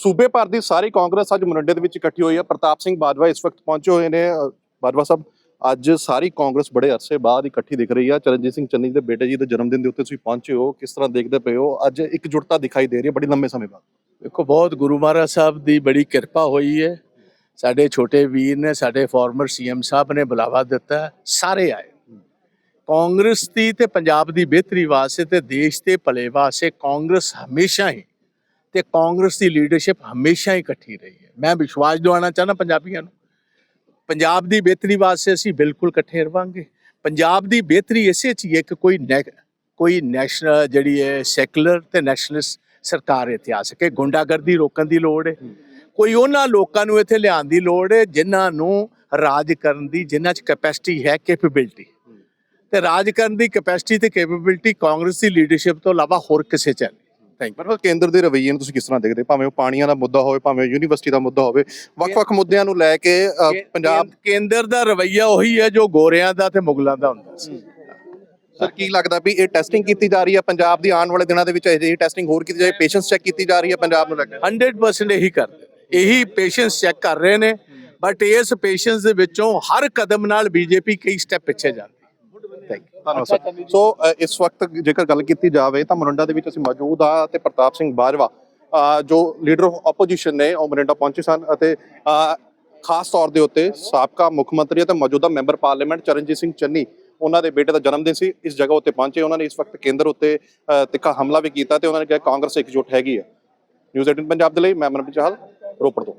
ਸੂਬੇ ਭਰ ਦੀ ਸਾਰੀ ਕਾਂਗਰਸ ਅੱਜ ਮੋਰਿੰਡੇ ਦੇ ਵਿੱਚ ਇਕੱਠੀ ਹੋਈ ਹੈ। ਪ੍ਰਤਾਪ ਸਿੰਘ ਬਾਜਵਾ ਇਸ ਵਕਤ ਪਹੁੰਚੇ ਹੋਏ ਨੇ। ਬਾਜਵਾ ਸਾਹਿਬ, ਅੱਜ ਸਾਰੀ ਕਾਂਗਰਸ ਬੜੇ ਅਰਸੇ ਬਾਅਦ ਇਕੱਠੀ ਦਿਖ ਰਹੀ ਹੈ ਚਰਨਜੀਤ ਸਿੰਘ ਚੰਨੀ ਦੇ ਬੇਟੇ ਜੀ ਦੇ ਜਨਮ ਦਿਨ ਦੇ ਉੱਤੇ ਤੁਸੀਂ ਪਹੁੰਚੇ ਹੋ। ਕਿਸ ਤਰ੍ਹਾਂ ਦੇਖਦੇ ਪਏ ਹੋ? ਅੱਜ ਇੱਕ ਇਕਜੁੱਟਤਾ ਦਿਖਾਈ ਦੇ ਰਹੀ ਹੈ ਬੜੀ ਲੰਮੇ ਸਮੇਂ ਬਾਅਦ। ਦੇਖੋ, ਬਹੁਤ ਗੁਰੂ ਮਹਾਰਾਜ ਸਾਹਿਬ ਦੀ ਬੜੀ ਕਿਰਪਾ ਹੋਈ ਹੈ। ਸਾਡੇ ਛੋਟੇ ਵੀਰ ਨੇ, ਸਾਡੇ ਫਾਰਮਰ ਸੀਐਮ ਸਾਹਿਬ ਨੇ ਬੁਲਾਵਾ ਦਿੱਤਾ ਸਾਰੇ ਆਏ। ਕਾਂਗਰਸ ਦੀ ਤੇ ਪੰਜਾਬ ਦੀ ਬਿਹਤਰੀ ਵਾਸਤੇ ਤੇ ਦੇਸ਼ ਦੇ ਭਲੇ ਵਾਸਤੇ ਕਾਂਗਰਸ ਹਮੇਸ਼ਾ ਹੀ ਤੇ ਕਾਂਗਰਸ ਦੀ ਲੀਡਰਸ਼ਿਪ ਹਮੇਸ਼ਾ ਹੀ ਇਕੱਠੀ ਰਹੀ ਹੈ। ਮੈਂ ਵਿਸ਼ਵਾਸ ਦਿਵਾਉਣਾ ਚਾਹਨਾ ਪੰਜਾਬੀਆਂ ਨੂੰ। ਪੰਜਾਬ ਦੀ ਬਿਹਤਰੀ ਵਾਸਤੇ ਅਸੀਂ ਬਿਲਕੁਲ ਇਕੱਠੇ ਰਵਾਂਗੇ। ਪੰਜਾਬ ਦੀ ਬਿਹਤਰੀ ਇਸੇ ਚ ਹੀ ਹੈ ਕਿ ਕੋਈ ਨੈ- ਕੋਈ ਨੈਸ਼ਨਲ ਜਿਹੜੀ ਹੈ ਸੈਕੂਲਰ ਤੇ ਨੈਸ਼ਨਲਿਸਟ ਸਰਕਾਰ ਇੱਥੇ ਆ ਸਕੇ। ਗੁੰਡਾਗਰਦੀ ਰੋਕਣ ਦੀ ਲੋੜ ਹੈ। ਕੋਈ ਉਹਨਾਂ ਲੋਕਾਂ ਨੂੰ ਇੱਥੇ ਲਿਆਉਣ ਦੀ ਲੋੜ ਹੈ ਜਿਨ੍ਹਾਂ ਨੂੰ ਰਾਜ ਕਰਨ ਦੀ, ਜਿਨ੍ਹਾਂ 'ਚ ਕੈਪੈਸਿਟੀ ਹੈ ਕੈਪੇਬਿਲਿਟੀ ਤੇ ਰਾਜ ਕਰਨ ਦੀ ਕੈਪੈਸਿਟੀ ਤੇ ਕੈਪੇਬਿਲਿਟੀ ਕਾਂਗਰਸ ਦੀ ਲੀਡਰਸ਼ਿਪ ਤੋਂ ਇਲਾਵਾ ਹੋਰ ਕਿਸੇ 'ਚ ਥੈਂਕ ਪਰ ਕੇਂਦਰ ਦੇ ਰਵੱਈਏ ਨੂੰ ਤੁਸੀਂ ਕਿਸ ਤਰ੍ਹਾਂ ਦੇਖਦੇ? ਭਾਵੇਂ ਉਹ ਪਾਣੀਆਂ ਦਾ ਮੁੱਦਾ ਹੋਵੇ ਭਾਵੇਂ ਯੂਨੀਵਰਸਿਟੀ ਦਾ ਮੁੱਦਾ ਹੋਵੇ ਵੱਖ-ਵੱਖ ਮੁੱਦਿਆਂ ਨੂੰ ਲੈ ਕੇ ਅ, ਪੰਜਾਬ ਕੇਂਦਰ ਦਾ ਰਵਈਆ ਉਹੀ ਹੈ ਜੋ ਗੋਰਿਆਂ ਦਾ ਤੇ ਮੁਗਲਾਂ ਦਾ ਹੁੰਦਾ ਸੀ। ਸਰ ਕੀ ਲੱਗਦਾ ਵੀ ਇਹ ਟੈਸਟਿੰਗ ਕੀਤੀ ਜਾ ਰਹੀ ਹੈ? ਪੰਜਾਬ ਦੀ ਆਉਣ ਵਾਲੇ ਦਿਨਾਂ ਦੇ ਵਿੱਚ ਇਹ ਟੈਸਟਿੰਗ ਹੋਰ ਕੀਤੀ ਜਾਏ? ਪੇਸ਼ੈਂਸ ਚੈੱਕ ਕੀਤੀ ਜਾ ਰਹੀ ਹੈ ਪੰਜਾਬ ਨੂੰ ਲੈ ਕੇ? 100% ਇਹੀ ਕਰਦੇ ਨੇ। ਇਹੀ ਪੇਸ਼ੈਂਸ ਚੈੱਕ ਕਰ ਰਹੇ ਨੇ। ਬਟ ਇਸ ਪੇਸ਼ੈਂਸ ਦੇ ਵਿੱਚੋਂ ਹਰ ਕਦਮ ਨਾਲ ਬੀਜੇਪੀ ਕਈ ਸਟੈਪ ਪਿੱਛੇ ਜਾਂਦੀ ਥੈਂਕ ਯੂ ਧੰਨਵਾਦ ਸਰ। ਸੋ ਇਸ ਵਕਤ ਜੇਕਰ ਗੱਲ ਕੀਤੀ ਜਾਵੇ ਤਾਂ ਮੋਰਿੰਡਾ ਦੇ ਵਿੱਚ ਅਸੀਂ ਮੌਜੂਦ ਆ ਤੇ ਪ੍ਰਤਾਪ ਸਿੰਘ ਬਾਜਵਾ ਜੋ ਲੀਡਰ ਆਫ ਆਪੋਜੀਸ਼ਨ ਨੇ ਉਹ ਮੋਰਿੰਡਾ ਪਹੁੰਚੇ ਸਨ ਅਤੇ ਖਾਸ ਤੌਰ ਦੇ ਉੱਤੇ ਸਾਬਕਾ ਮੁੱਖ ਮੰਤਰੀ ਅਤੇ ਮੌਜੂਦਾ ਮੈਂਬਰ ਪਾਰਲੀਮੈਂਟ ਚਰਨਜੀਤ ਸਿੰਘ ਚੰਨੀ ਉਹਨਾਂ ਦੇ ਬੇਟੇ ਦਾ ਜਨਮ ਦਿਨ ਸੀ ਇਸ ਜਗ੍ਹਾ ਉੱਤੇ ਪਹੁੰਚੇ ਉਹਨਾਂ ਨੇ ਇਸ ਵਕਤ ਕੇਂਦਰ ਉੱਤੇ ਤਿੱਖਾ ਹਮਲਾ ਵੀ ਕੀਤਾ ਤੇ ਉਹਨਾਂ ਨੇ ਕਿਹਾ ਕਾਂਗਰਸ ਇਕਜੁੱਟ ਹੈਗੀ ਆ ਨਿਊਜ਼ 18 ਪੰਜਾਬ ਦੇ ਲਈ ਮੈਂ ਮਨਪ੍ਰੀਤ ਚਾਹਲ ਰੋਪੜ ਤੋਂ।